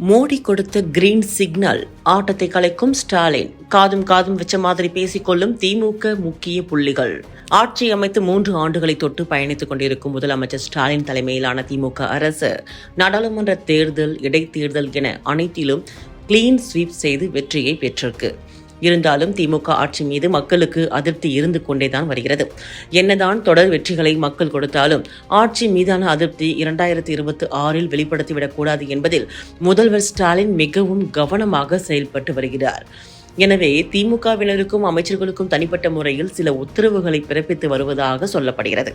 மோடி கொடுத்த green signal ஆட்டத்தை கலைக்கும் ஸ்டாலின். காதும் காதும் வச்ச மாதிரி பேசிக்கொள்ளும் திமுக முக்கிய புள்ளிகள். ஆட்சி அமைத்து மூன்று ஆண்டுகளை தொட்டு பயணித்துக் கொண்டிருக்கும் முதலமைச்சர் ஸ்டாலின் தலைமையிலான திமுக அரசு நாடாளுமன்ற தேர்தல் இடைத்தேர்தல் என அனைத்திலும் கிளீன் ஸ்வீப் செய்து வெற்றியை பெற்றிருக்கு. இருந்தாலும் திமுக ஆட்சி மீது மக்களுக்கு அதிருப்தி இருந்து கொண்டேதான் வருகிறது. என்னதான் தொடர் வெற்றிகளை மக்கள் கொடுத்தாலும் ஆட்சி மீதான அதிருப்தி இரண்டாயிரத்தி இருபத்தி ஆறில் வெளிப்படுத்திவிடக் என்பதில் முதல்வர் ஸ்டாலின் மிகவும் கவனமாக செயல்பட்டு வருகிறார். எனவே திமுகவினருக்கும் அமைச்சர்களுக்கும் தனிப்பட்ட முறையில் சில உத்தரவுகளை பிறப்பித்து வருவதாக சொல்லப்படுகிறது.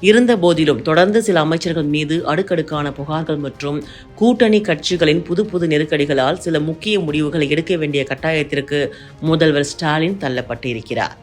இருந்த போதிலும் தொடர்ந்து சில அமைச்சர்கள் மீது அடுக்கடுக்கான புகார்கள் மற்றும் கூட்டணி கட்சிகளின் புது புது நெருக்கடிகளால் சில முக்கிய முடிவுகளை எடுக்க வேண்டிய கட்டாயத்திற்கு முதல்வர் ஸ்டாலின் தள்ளப்பட்டிருக்கிறார்.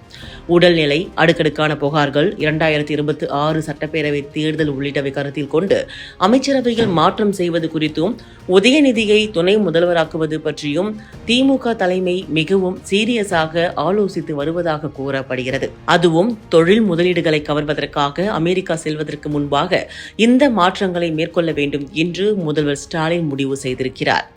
உடல்நிலை அடுக்கடுக்கான புகார்கள் இரண்டாயிரத்தி இருபத்தி ஆறு சட்டப்பேரவை தேர்தல் உள்ளிட்டவை கருத்தில் கொண்டு அமைச்சரவையில் மாற்றம் செய்வது குறித்தும் உதயநிதியை துணை முதல்வராக்குவது பற்றியும் திமுக தலைமை மிகவும் சீரியஸாக ஆலோசித்து வருவதாக கூறப்படுகிறது. அதுவும் தொழில் முதலீடுகளை கவர்வதற்காக அமெரிக்கா செல்வதற்கு முன்பாக இந்த மாற்றங்களை மேற்கொள்ள வேண்டும் என்று முதல்வர் ஸ்டாலின் முடிவு செய்திருக்கிறார்.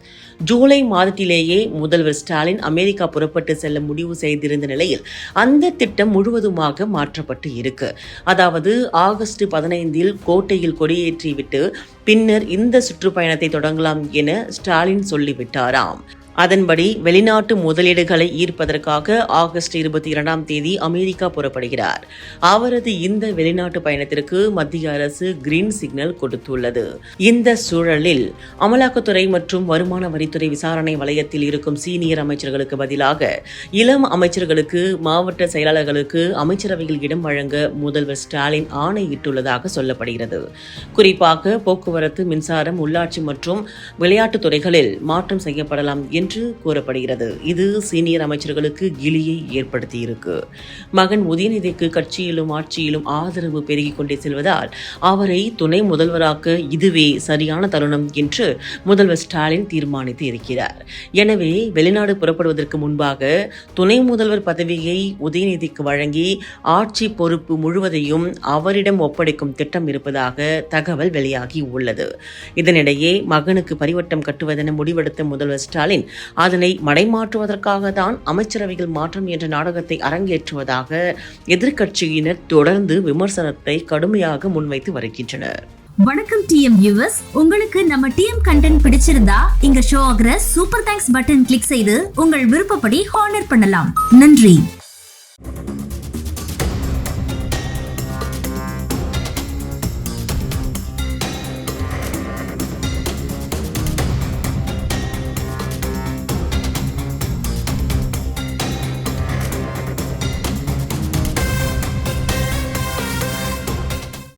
ஜூலை மாதத்திலேயே முதல்வர் ஸ்டாலின் அமெரிக்கா புறப்பட்டு செல்ல முடிவு செய்திருந்த நிலையில் அந்த திட்டம் முழுவதுமாக மாற்றப்பட்டு இருக்கு. அதாவது ஆகஸ்ட் பதினைந்தில் கோட்டையில் கொடியேற்றிவிட்டு பின்னர் இந்த சுற்றுப்பயணத்தை தொடங்கலாம் என ஸ்டாலின் சொல்லிவிட்டாராம். அதன்படி வெளிநாட்டு முதலீடுகளை ஈர்ப்பதற்காக ஆகஸ்ட் இருபத்தி இரண்டாம் தேதி அமெரிக்கா புறப்படுகிறார். அவரது இந்த வெளிநாட்டு பயணத்திற்கு மத்திய அரசு கிரீன் சிக்னல் கொடுத்துள்ளது. இந்த சூழலில் அமலாக்கத்துறை மற்றும் வருமான வரித்துறை விசாரணை வலயத்தில் இருக்கும் சீனியர் அமைச்சர்களுக்கு பதிலாக இளம் அமைச்சர்களுக்கு மாவட்ட செயலாளர்களுக்கு அமைச்சரவையில் இடம் வழங்க முதல்வர் ஸ்டாலின் ஆணையிட்டுள்ளதாக சொல்லப்படுகிறது. குறிப்பாக போக்குவரத்து மின்சாரம் உள்ளாட்சி மற்றும் விளையாட்டுத் துறைகளில் மாற்றம் செய்யப்படலாம் என்று கூறப்படுகிறது. இது சீனியர் அமைச்சர்களுக்கு கிலியை ஏற்படுத்தியிருக்கு. மகன் உதயநிதிக்கு கட்சியிலும் ஆட்சியிலும் ஆதரவு பெருகிக் கொண்டே செல்வதால் அவரை துணை முதல்வராக்க இதுவே சரியான தருணம் என்று முதல்வர் ஸ்டாலின் தீர்மானித்து இருக்கிறார். எனவே வெளிநாடு புறப்படுவதற்கு முன்பாக துணை முதல்வர் பதவியை உதயநிதிக்கு வழங்கி ஆட்சி பொறுப்பு முழுவதையும் அவரிடம் ஒப்படைக்கும் திட்டம் இருப்பதாக தகவல் வெளியாகி உள்ளது. இதனிடையே மகனுக்கு பரிவட்டம் கட்டுவதென முடிவெடுத்த முதல்வர் ஸ்டாலின் அதனை மடைமாற்றுவதற்காக தான் அமைச்சரவையில் மாற்றம் என்ற நாடகத்தை அரங்கேற்றுவதாக எதிர்க்கட்சியினர் தொடர்ந்து விமர்சனத்தை கடுமையாக முன்வைத்து வருகின்றனர். வணக்கம் டிஎம் வியூவர்ஸ் உங்களுக்கு நம்ம டிஎம் கண்டென்ட் பிடிச்சிருந்தா இங்க ஷோ ஆகிற சூப்பர் தேங்க்ஸ் பட்டன் கிளிக் செய்து உங்கள் விருப்பப்படி ஹானர் பண்ணலாம். நன்றி.